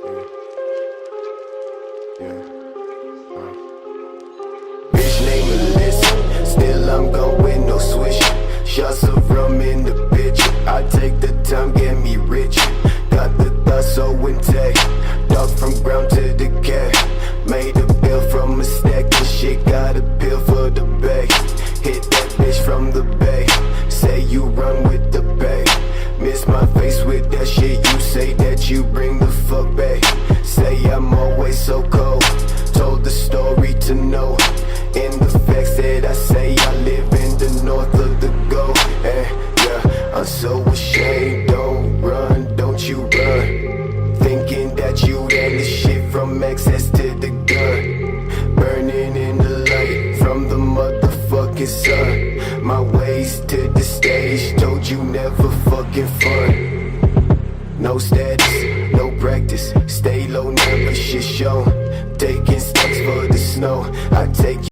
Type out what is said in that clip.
Bitch name Melissa, still I'm going no. Shots of rum in the. I take the time, get me rich. Got the from ground to decay. Made a bill from a stack of shit. Got a pill for the. Hit that bitch from the bay. Say you run with the. So cold. Told the story to know. In the facts that I say, I live in the north of the go. Eh, yeah, I'm so ashamed. Don't run, don't you run. Thinking that you and the shit from excess to the gun. Burning in the light from the motherfucking sun. My ways to the stage, told you never fucking fun. No status, no practice. Stay low, never shit shown. Taking steps for the snow. I take